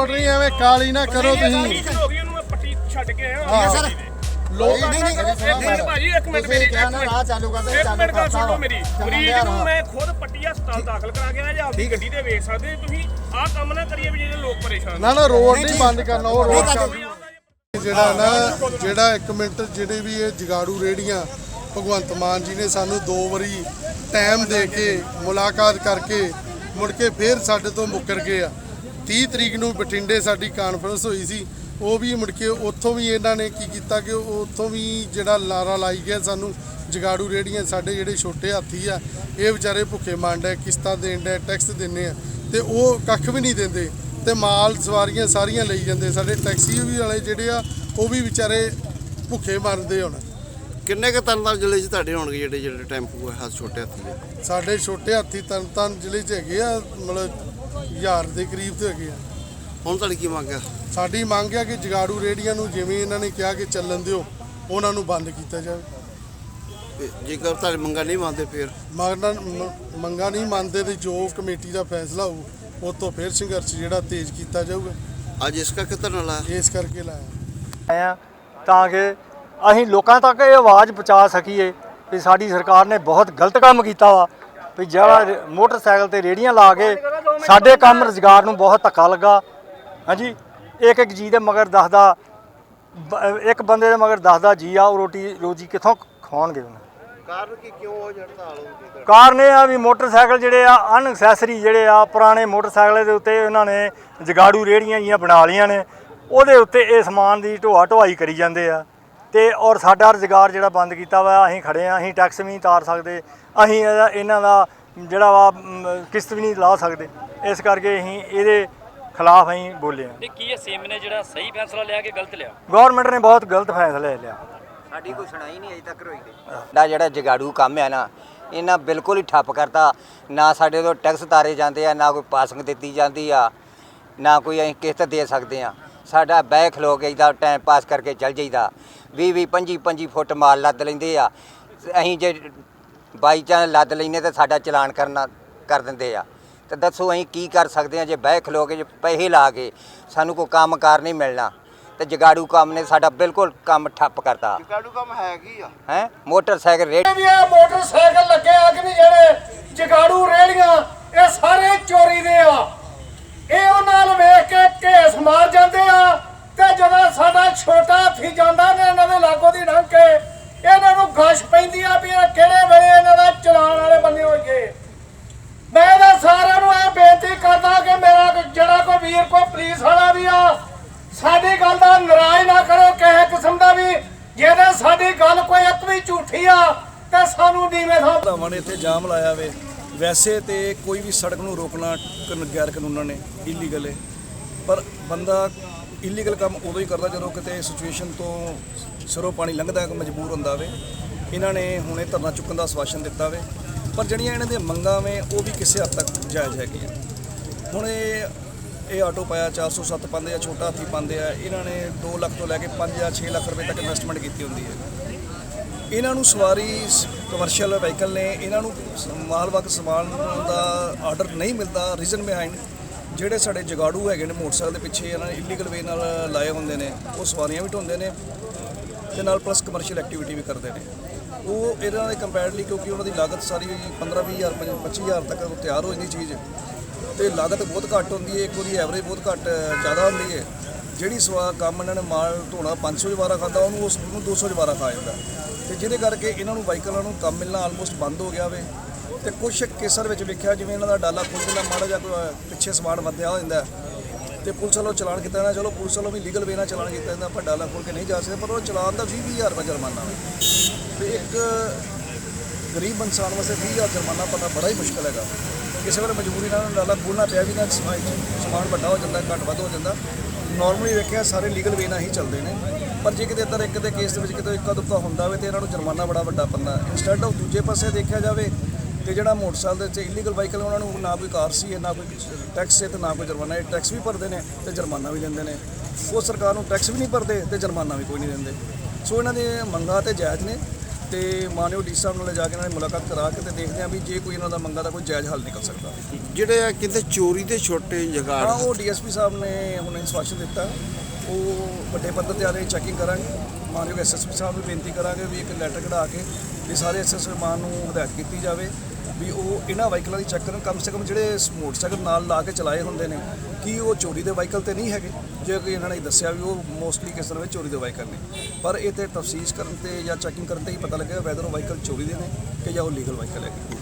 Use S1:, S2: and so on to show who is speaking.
S1: ਲੋੜ ਨਹੀਂ ਐਵੇਂ ਕਾਲੀ ਨਾ ਕਰੋ ਤੁਸੀਂ।
S2: ਹੋ ਗਈ ਉਹਨੂੰ ਮੈਂ ਪੱਟੀ ਛੱਡ ਕੇ ਆਇਆ।
S1: ਹਾਂ।
S3: ਸਰ
S1: ਲੋੜ
S3: ਨਹੀਂ, ਨਹੀਂ,
S2: ਇੱਕ ਮਿੰਟ ਭਾਜੀ ਇੱਕ ਮਿੰਟ ਮੇਰੀ ਇੱਕ
S3: ਨਾ
S2: ਮਿੰਟ।
S3: ਰਾਹ ਚਾਲੂ ਕਰ ਦਿਓ,
S2: ਇੱਕ
S3: ਚਾਲੂ
S2: ਮਿੰਟ ਗੱਲ ਸੁਣੋ। ਮੇਰੀ ਮਰੀਜ਼ ਨੂੰ। ਮੈਂ ਖੁਦ ਪੱਟੀ ਹਸਪਤਾਲ ਦਾਖਲ ਕਰਾ ਕੇ ਆਇਆ ਜਾਂ ਆਪਦੀ ਗੱਡੀ ਤੇ ਵੇਖ ਸਕਦੇ ਤੁਸੀਂ ਆਹ ਕੰਮ ਨਾ ਕਰੀਏ ਵੀ ਜਿਹੜੇ ਲੋਕ ਪਰੇਸ਼ਾਨ
S1: ਨਾ। ਨਾ ਰੋਡ ਨਹੀਂ ਬੰਦ ਕਰਨਾ ਉਹ ਰੋਡ ਚੱਲ। ਜਿਹੜਾ ਨਾ ਜਿਹੜਾ ਇੱਕ ਮਿੰਟ ਜਿਹੜੇ ਵੀ ਇਹ ਜਗਾੜੂ ਰੇੜੀਆਂ ਭਗਵੰਤ ਮਾਨ ਜੀ ਨੇ ਸਾਨੂੰ ਦੋ ਵਾਰੀ ਟਾਈਮ ਦੇ ਕੇ ਮੁਲਾਕਾਤ ਕਰਕੇ ਮੁੜ ਕੇ ਫੇਰ ਸਾਡੇ ਤੋਂ ਮੁੱਕਰ ਗਏ ਆ। 30 ਤਰੀਕ ਨੂੰ ਬਠਿੰਡੇ ਸਾਡੀ ਕਾਨਫਰੰਸ ਹੋਈ ਸੀ ਉਹ ਵੀ ਮੁੜ ਕੇ ਉੱਥੋਂ ਵੀ ਇਹਨਾਂ ਨੇ ਕੀ ਕੀਤਾ ਕਿ ਉੱਥੋਂ ਵੀ ਜਿਹੜਾ ਲਾਰਾ ਲਾਈ ਗਿਆ ਸਾਨੂੰ ਜਗਾੜੂ ਰੇੜੀਆਂ ਸਾਡੇ ਜਿਹੜੇ ਛੋਟੇ ਹਾਥੀ ਆ ਇਹ ਵਿਚਾਰੇ ਭੁੱਖੇ ਮੰਡ ਕਿਸ਼ਤਾਂ ਦੇਣ ਦੇ ਟੈਕਸ ਦਿੰਦੇ ਆ ਤੇ ਉਹ ਕੱਖ ਵੀ ਨਹੀਂ ਦਿੰਦੇ ਤੇ ਮਾਲ ਸਵਾਰੀਆਂ ਸਾਰੀਆਂ ਲਈ ਜਾਂਦੇ ਸਾਡੇ ਟੈਕਸੀ ਵੀ ਵਾਲੇ ਜਿਹੜੇ ਆ ਉਹ ਵੀ ਵਿਚਾਰੇ ਭੁੱਖੇ ਮਰਦੇ ਹੁਣ।
S4: ਕਿੰਨੇ ਕੁ ਤਰਨਤਾਰਨ ਜ਼ਿਲ੍ਹੇ 'ਚ ਤੁਹਾਡੇ ਹੋਣਗੇ ਜਿਹੜੇ ਜਿਹੜੇ ਟੈਂਪੂ ਆ ਛੋਟੇ ਹਾਥੀ
S1: ਸਾਡੇ ਛੋਟੇ ਹਾਥੀ ਤਰਨਤਾਰਨ ਜ਼ਿਲ੍ਹੇ 'ਚ ਹੈਗੇ ਆ ਮਤਲਬ ਹਜ਼ਾਰ ਦੇ ਕਰੀਬ ਤੇ ਹੈਗੇ ਆ।
S4: ਹੁਣ ਤੁਹਾਡੀ ਕੀ ਮੰਗ ਆ?
S1: ਸਾਡੀ ਮੰਗ ਹੈ ਕਿ ਜਗਾੜੂ ਰੇੜੀਆਂ ਨੂੰ ਜਿਵੇਂ ਇਹਨਾਂ ਨੇ ਕਿਹਾ ਕਿ ਚੱਲਣ ਦਿਓ ਉਹਨਾਂ ਨੂੰ ਬੰਦ ਕੀਤਾ ਜਾਵੇ।
S4: ਤੇ ਜੇਕਰ ਤੁਹਾਡੀ ਮੰਗਾਂ ਨਹੀਂ ਮੰਨਦੇ ਫਿਰ?
S1: ਮੰਗਾਂ ਮੰਗਾਂ ਨਹੀਂ ਮੰਨਦੇ ਤੇ ਜੋ ਕਮੇਟੀ ਦਾ ਫੈਸਲਾ ਹੋਊ ਉਹ ਤੋਂ ਫਿਰ ਸੰਘਰਸ਼ ਜਿਹੜਾ ਤੇਜ਼ ਕੀਤਾ ਜਾਊਗਾ।
S4: ਅੱਜ ਇਸ ਕਰਕੇ ਧਰਨਾ ਲਾਇਆ?
S1: ਇਸ ਕਰਕੇ ਲਾਇਆ।
S5: ਆਏ ਆ ਤਾਂ ਕਿ ਅਸੀਂ ਲੋਕਾਂ ਤੱਕ ਇਹ ਆਵਾਜ਼ ਪਹੁੰਚਾ ਸਕੀਏ ਵੀ ਸਾਡੀ ਸਰਕਾਰ ਨੇ ਬਹੁਤ ਗਲਤ ਕੰਮ ਕੀਤਾ ਵਾ ਵੀ ਜਿਹੜਾ ਰੇ- ਮੋਟਰਸਾਈਕਲ ਤੇ ਰੇੜੀਆਂ ਲਾ ਕੇ ਸਾਡੇ ਕੰਮ ਰੁਜ਼ਗਾਰ ਨੂੰ ਬਹੁਤ ਧੱਕਾ ਲੱਗਾ। ਹਾਂਜੀ ਇੱਕ ਇੱਕ ਜੀ ਦੇ ਮਗਰ ਦੱਸਦਾ ਇੱਕ ਬੰਦੇ ਦੇ ਮਗਰ ਦੱਸਦਾ ਜੀ ਆ ਉਹ ਰੋਟੀ ਰੋਜੀ ਕਿੱਥੋਂ ਖਾਣਗੇ ਉਹਨਾਂ?
S4: ਕਾਰਨ ਕੀ ਕਿਉਂ ਉਹ ਹੜਤਾਲ ਹੋਊਗੀ
S5: ਕਾਰਨ ਇਹ ਆ ਵੀ ਮੋਟਰਸਾਈਕਲ ਜਿਹੜੇ ਆ ਅਨਐਕਸੈਸਰੀ ਜਿਹੜੇ ਆ ਪੁਰਾਣੇ ਮੋਟਰਸਾਈਕਲ ਦੇ ਉੱਤੇ ਉਹਨਾਂ ਨੇ ਜਗਾੜੂ ਰੇੜੀਆਂ ਜੀਆਂ ਬਣਾ ਲੀਆਂ ਨੇ। ਉਹਦੇ ਉੱਤੇ ਇਹ ਸਮਾਨ ਦੀ ਢੋਆ ਢੋਆਈ ਕਰੀ ਜਾਂਦੇ ਆ। ਤੇ ਔਰ ਸਾਡਾ ਰੁਜ਼ਗਾਰ ਜਿਹੜਾ ਬੰਦ ਕੀਤਾ ਵਾ ਅਸੀਂ ਖੜੇ ਆ ਅਸੀਂ ਟੈਕਸ ਵੀ ਤਾਰ ਸਕਦੇ। ਅਸੀਂ ਇਹਦਾ- ਇਹਨਾਂ ਦਾ ਜਿਹੜਾ ਵਾ ਕਿਸ਼ਤ ਵੀ ਨਹੀਂ ਲਾ ਸਕਦੇ। ਇਸ ਕਰਕੇ ਅਸੀਂ ਇਹਦੇ ਖਿਲਾਫ ਅਸੀਂ ਬੋਲੇ ਆ
S6: ਨਹੀਂ ਕੀ ਇਹ ਸੇਮ ਨੇ ਜਿਹੜਾ ਸਹੀ ਫੈਸਲਾ ਲਿਆ ਕਿ ਗਲਤ ਲਿਆ?
S5: ਗਵਰਨਮੈਂਟ ਨੇ ਬਹੁਤ ਗਲਤ ਫੈਸਲਾ ਲਿਆ।
S7: ਸਾਡੀ ਕੋਈ ਸੁਣਾਈ ਨਹੀਂ ਅਜੇ ਤੱਕ ਹੋਈ ਦਾ ਜਿਹੜਾ ਜਗਾੜੂ ਕੰਮ ਹੈ ਨਾ ਇਹਨਾਂ ਬਿਲਕੁਲ ਹੀ ਠੱਪ ਕਰਤਾ। ਨਾ ਸਾਡੇ ਤੋਂ ਟੈਕਸ ਤਾਰੇ ਜਾਂਦੇ ਆ ਨਾ ਕੋਈ ਪਾਸਿੰਗ ਦਿੱਤੀ ਜਾਂਦੀ ਆ ਨਾ ਕੋਈ ਅਸੀਂ ਕਿਸ਼ਤ ਦੇ ਸਕਦੇ ਆ। ਸਾਡਾ ਬਹਿ ਖਲੋ ਕੇ ਇਹਦਾ ਟਾਈਮ ਪਾਸ ਕਰਕੇ ਚੱਲ ਜਾਈਦਾ। 20 20 25 25 ਫੁੱਟ ਮਾਲ ਲੱਦ ਲੈਂਦੇ ਆ। ਅਸੀਂ ਜੇ ਬਾਈ ਚਾਂਸ ਲੱਦ ਲੈਨੇ ਤੇ ਸਾਡਾ ਚਲਾਨ ਕਰਨਾ ਕਰ ਦਿੰਦੇ ਆ। ਤੇ ਦੱਸੋ ਅਸੀਂ ਕੀ ਕਰ ਸਕਦੇ ਆ ਜੇ ਬਹਿ ਖਲੋ ਕੇ ਜੇ ਪੈਸੇ ਲਾ ਕੇ ਸਾਨੂੰ ਕੋਈ ਕੰਮਕਾਰ ਨਹੀਂ ਮਿਲਣਾ। ਤੇ ਜਗਾੜੂ ਕੰਮ ਨੇ ਸਾਡਾ ਬਿਲਕੁਲ ਕੰਮ ਠੱਪ ਕਰਤਾ।
S4: ਜਗਾੜੂ ਕੰਮ ਹੈ ਕੀ ਆ?
S7: ਹੈ? ਮੋਟਰਸਾਈਕਲ ਰੇਟ
S2: ਵੀ ਇਹ ਮੋਟਰਸਾਈਕਲ ਲੱਗੇ ਆ ਕਿ ਨਹੀਂ ਜਿਹੜੇ? ਜਗਾੜੂ ਰੇੜੀਆਂ ਇਹ ਸਾਰੇ ਚੋਰੀ ਦੇ ਆ। ਇਹ ਉਹਨਾਂ ਨਾਲ ਵੇਖ ਕੇ ਘੇਸ ਮਾਰ ਜਾਂਦੇ ਆ। ਤੇ ਜਦੋਂ ਸਾਡਾ ਛੋਟਾ ਹਾਥੀ ਜਾਂਦਾ ਨੇ ਇਹਨਾਂ ਦੇ ਲਾਗੋ ਦੀ ਲੰਘ ਕੇ ਇਹਨਾਂ ਨੂੰ ਗਸ਼ ਪੈਂਦੀ ਆ ਵੀ ਇਹ ਕਿਹੜੇ ਵੇਲੇ ਇਹਨਾਂ ਦਾ ਚਲਾਨ ਵਾਲੇ ਬੰਦੇ ਹੋਈਏ ਮੈਂ ਤਾਂ ਸਾਰਿਆਂ ਨੂੰ ਇਹ ਬੇਨਤੀ ਕਰਦਾ ਕਿ ਮੇਰਾ ਕੋਈ- ਜਿਹੜਾ ਕੋਈ ਵੀਰ ਕੋਈ ਪੁਲਿਸ ਵਾਲਾ ਵੀ ਆ। ਸਾਡੀ ਗੱਲ ਦਾ ਨਾਰਾਜ਼ ਨਾ ਕਰੋ ਕਿਸੇ ਕਿਸਮ ਦਾ ਵੀ। ਜਿਹਦੇ ਸਾਡੀ ਗੱਲ ਕੋਈ ਇੱਕ ਵੀ ਝੂਠੀ ਆ, ਤੇ ਸਾਨੂੰ ਨੀਵੇਂ ਥਾਂ
S8: ਭਰਾਵਾਂ ਨੇ ਇੱਥੇ ਜਾਮ ਲਾਇਆ ਵੇ। ਵੈਸੇ ਤੇ ਕੋਈ ਵੀ ਸੜਕ ਨੂੰ ਰੋਕਣਾ ਕਾਨ- ਗੈਰ ਕਾਨੂੰਨਾਂ ਨੇ ਇਲੀਗਲ ਹੈ ਪਰ ਬੰਦਾ ਇਲੀਗਲ ਕੰਮ ਉਦੋਂ ਹੀ ਕਰਦਾ ਜਦੋਂ ਕਿਤੇ ਸਿਚੁਏਸ਼ਨ ਤੋਂ ਸਿਰੋਂ ਪਾਣੀ ਲੰਘਦਾ ਹੈ ਮਜਬੂਰ ਹੁੰਦਾ ਵੇ। ਇਹਨਾਂ ਨੇ ਹੁਣੇ ਧਰਨਾ ਚੁੱਕਣ ਦਾ ਆਸ਼ਵਾਸਨ ਦਿੱਤਾ ਵੇ। ਪਰ ਜਿਹੜੀਆਂ ਇਹਨਾਂ ਦੀਆਂ ਮੰਗਾਂ ਵੇ, ਉਹ ਵੀ ਕਿਸੇ ਹੱਦ ਤੱਕ ਜਾਇਜ਼ ਹੈਗੀਆਂ। ਹੁਣ ਇਹ ਇਹ ਆਟੋ ਪਾਇਆ 407 ਪਾਉਂਦੇ ਆ, ਛੋਟਾ ਹਾਥੀ ਪਾਉਂਦੇ ਆ। ਇਹਨਾਂ ਨੇ 2 ਲੱਖ ਤੋਂ ਲੈ ਕੇ 5 ਜਾਂ 6 ਲੱਖ ਰੁਪਏ ਤੱਕ ਇਨਵੈਸਟਮੈਂਟ ਕੀਤੀ ਹੁੰਦੀ ਹੈ। ਇਹਨਾਂ ਨੂੰ ਸਵਾਰੀ ਕਮਰਸ਼ੀਅਲ ਵਹੀਕਲ ਨੇ, ਇਹਨਾਂ ਨੂੰ ਸ- ਮਾਲਵਕ ਸਮਾਨ ਦਾ ਆਰਡਰ ਨਹੀਂ ਮਿਲਦਾ ਰੀਜ਼ਨ ਬਿਹਾਈਂਡ ਜਿਹੜੇ ਸਾਡੇ ਜਗਾੜੂ ਹੈਗੇ ਨੇ ਮੋਟਰਸਾਈਕਲ ਦੇ ਪਿੱਛੇ, ਇਹਨਾਂ ਨੇ ਇਲੀਗਲ ਵੇ ਨਾਲ ਲਾਏ ਹੁੰਦੇ ਨੇ, ਉਹ ਸਵਾਰੀਆਂ ਵੀ ਢੋਂਦੇ ਨੇ ਤੇ ਨਾਲ ਪਲੱਸ ਕਮਰਸ਼ੀਅਲ ਐਕਟੀਵਿਟੀ ਵੀ ਕਰਦੇ ਨੇ। ਉਹ ਇਹਨਾਂ ਦੇ ਕੰਪੈਰੀਟਲੀ ਕਿਉਂਕਿ ਉਹਨਾਂ ਦੀ ਲਾਗਤ ਸਾਰੀ 15 20000 25000 ਤੱਕ ਉਹ ਤਿਆਰ ਹੋ ਜਾਂਦੀ ਚੀਜ਼। ਤੇ ਲਾਗਤ ਬਹੁਤ ਘੱਟ ਹੁੰਦੀ ਹੈ, ਇੱਕ ਉਹਦੀ ਐਵਰੇਜ ਬਹੁਤ ਘੱਟ ਜ਼ਿਆਦਾ ਹੁੰਦੀ ਹੈ। ਜਿਹੜੀ ਸਵਾ ਕੰਮ ਇਹਨਾਂ ਨੇ ਮਾਲ ਧੋਣਾ 500 ਜਵਾਰਾ ਖਾਦਾ ਉਹਨੂੰ ਉਸ ਨੂੰ 200 ਜਵਾਰਾ ਖਾ ਜਾਂਦਾ। ਤੇ ਜਿਹਦੇ ਕਰਕੇ ਇਹਨਾਂ ਨੂੰ ਵਾਹੀਕਲਾਂ ਨੂੰ ਕੰਮ ਮਿਲਣਾ ਆਲਮੋਸਟ ਬੰਦ ਹੋ ਗਿਆ ਵੇ। ਤੇ ਕੁਝ ਕੇਸਰ ਵਿੱਚ ਵੇਖਿਆ, ਜਿਵੇਂ ਇਹਨਾਂ ਦਾ ਡਾਲਾ ਖੁੱਲ ਮਾੜਾ ਜਿਹਾ ਕੋਈ ਪਿੱਛੇ ਸਮਾਨ ਵੱਧਿਆ ਹੋ ਜਾਂਦਾ ਤੇ ਪੁਲਿਸ ਵੱਲੋਂ ਚਲਾਨ ਕੀਤਾ ਜਾਂਦਾ, ਚਲੋ ਪੁਲਿਸ ਵੱਲੋਂ ਵੀ ਲੀਗਲ ਵੇ ਨਾਲ ਚਲਾਨ ਕੀਤਾ ਜਾਂਦਾ, ਆਪਾਂ ਡਾਲਾ ਖੋਲ ਕੇ ਨਹੀਂ ਜਾ ਸਕਦੇ, ਪਰ ਉਹ ਚਲਾਨ ਦਾ 20 20000 ਰੁਪਏ ਜੁਰਮਾਨਾ ਵੇ। ਤੇ ਇੱਕ ਗਰੀਬ ਇਨਸਾਨ ਵਾਸਤੇ 20000 ਜੁਰਮਾਨਾ ਭਰਨਾ ਬੜਾ ਹੀ ਮੁਸ਼ਕਲ ਹੈਗਾ। ਕਿਸੇ ਵੇਲੇ ਮਜਬੂਰੀ ਨਾਲ ਡਾਲਾ ਖੋਲ੍ਹਣਾ ਪਿਆ ਵੀ ਨਾ 'ਚ ਸਮਾਨ ਵੱਡਾ ਹੋ ਜਾਂਦਾ, ਘੱਟ ਵੱਧ ਹੋ ਜਾਂਦਾ। ਨਾਰਮਲੀ ਵੇਖਿਆ ਸਾਰੇ ਲੀਗਲ ਵੇ ਨਾਲ ਹੀ ਚੱਲਦੇ ਨੇ। ਪਰ ਜੇ ਕਿਤੇ ਇੱਧਰ ਇੱਕ ਦੇ ਕੇਸ ਦੇ ਵਿੱਚ ਕਿਤੇ ਇੱਕਾ ਦੁੱਕਾ ਹੁੰਦਾ ਹੋਵੇ ਤੇ ਇਹਨਾਂ ਨੂੰ ਜੁਰਮਾਨਾ ਬੜਾ ਵੱਡਾ ਪੈਂਦਾ। ਇਨਸਟੈਡ ਆਫ ਦੂਜੇ ਪਾਸੇ ਦੇਖਿਆ ਜਾਵੇ ਤੇ ਜਿਹੜਾ ਮੋਟਰਸਾਈਕਲ ਦੇ ਵਿੱਚ ਇਲੀਗਲ ਵਾਹੀਕਲ ਉਹਨਾਂ ਨੂੰ ਨਾ ਕੋਈ ਕਾਰ ਸੀ, ਨਾ ਕੋਈ ਟੈਕਸ ਹੈ ਤੇ ਨਾ ਕੋਈ ਜੁਰਮਾਨਾ। ਹੈ ਟੈਕਸ ਵੀ ਭਰਦੇ ਨੇ ਤੇ ਜੁਰਮਾਨਾ ਵੀ ਦਿੰਦੇ ਨੇ। ਉਹ ਸਰਕਾਰ ਨੂੰ ਟੈਕਸ ਵੀ ਨਹੀਂ ਭਰਦੇ ਤੇ ਜੁਰਮਾਨਾ ਵੀ ਕੋਈ ਨਹੀਂ ਦਿੰਦੇ। ਸੋ ਇਹਨਾਂ ਦੇ ਮੰਗਾਂ ਤੇ ਜਾਇਜ਼ ਨੇ। ਤੇ ਮਾਨਯੋਗ ਡੀ ਸਾਹਿਬ ਨਾਲ ਜਾ ਕੇ ਇਹਨਾਂ ਦੀ ਮੁਲਾਕਾਤ ਕਰਾ ਕੇ ਤੇ ਦੇਖਦੇ ਹਾਂ ਵੀ ਜੇ ਕੋਈ ਇਹਨਾਂ ਦਾ ਮੰਗਾ ਦਾ ਕੋਈ ਜਾਇਜ਼ ਹੱਲ ਨਿਕਲ ਸਕਦਾ।
S4: ਜਿਹੜੇ ਆ ਕਿਤੇ ਚੋਰੀ ਦੇ ਛੋਟੇ ਜਗਾੜ
S8: ਹਾਂ ਉਹ ਡੀਐਸਪੀ ਸਾਹਿਬ ਨੇ ਹੁਣ ਇਨਸਟਰਕਸ਼ਨ ਦਿੱਤਾ। ਉਹ ਵੱਡੇ ਪੱਧਰ ਤੇ ਆ ਰਹੀ ਚੈਕਿੰਗ ਕਰਾਂਗੇ। ਮਾਨਯੋਗ ਐਸਐਸਪੀ ਸਾਹਿਬ ਨੂੰ ਬੇਨਤੀ ਕਰਾਂਗੇ ਵੀ ਇੱਕ ਲੈਟਰ ਕਢਾ ਕੇ ਵੀ ਸਾਰੇ ਐਸਐਸਪੀ ਮਾਨ ਨੂੰ ਹਦਾਇਤ ਕੀਤੀ ਜਾਵੇ। ਵੀ ਉਹ ਇਹਨਾਂ ਵਾਹੀਕਲਾਂ ਦੀ ਚੈੱਕ ਕਰਨ ਕਮ ਸੇ ਕਮ ਜਿਹੜੇ ਮੋਟਰਸਾਈਕਲ ਨਾਲ ਲਾ ਕੇ ਚਲਾਏ ਹੁੰਦੇ ਨੇ, ਕੀ ਉਹ ਚੋਰੀ ਦੇ ਵਾਹੀਕਲ ਤੇ ਨਹੀਂ ਹੈਗੇ? ਜੇ ਕੋਈ ਇਹਨਾਂ ਨੇ ਦੱਸਿਆ ਵੀ ਉਹ ਮੋਸਟਲੀ ਕਿਸ ਤਰ੍ਹਾਂ ਦੇ ਚੋਰੀ ਦੇ ਵਾਹੀਕਲ ਨੇ। ਪਰ ਇਹ ਤੇ ਤਫਸੀਸ਼ ਕਰਨ ਤੇ ਜਾਂ ਚੈਕਿੰਗ ਕਰਨ ਤੇ ਹੀ ਪਤਾ ਲੱਗੇਗਾ ਵੈਦਰ ਉਹ ਵਾਹੀਕਲ ਚੋਰੀ ਦੇ ਨੇ ਕਿ ਜਾਂ ਉਹ ਲੀਗਲ ਵਾਹੀਕਲ ਹੈਗੇ।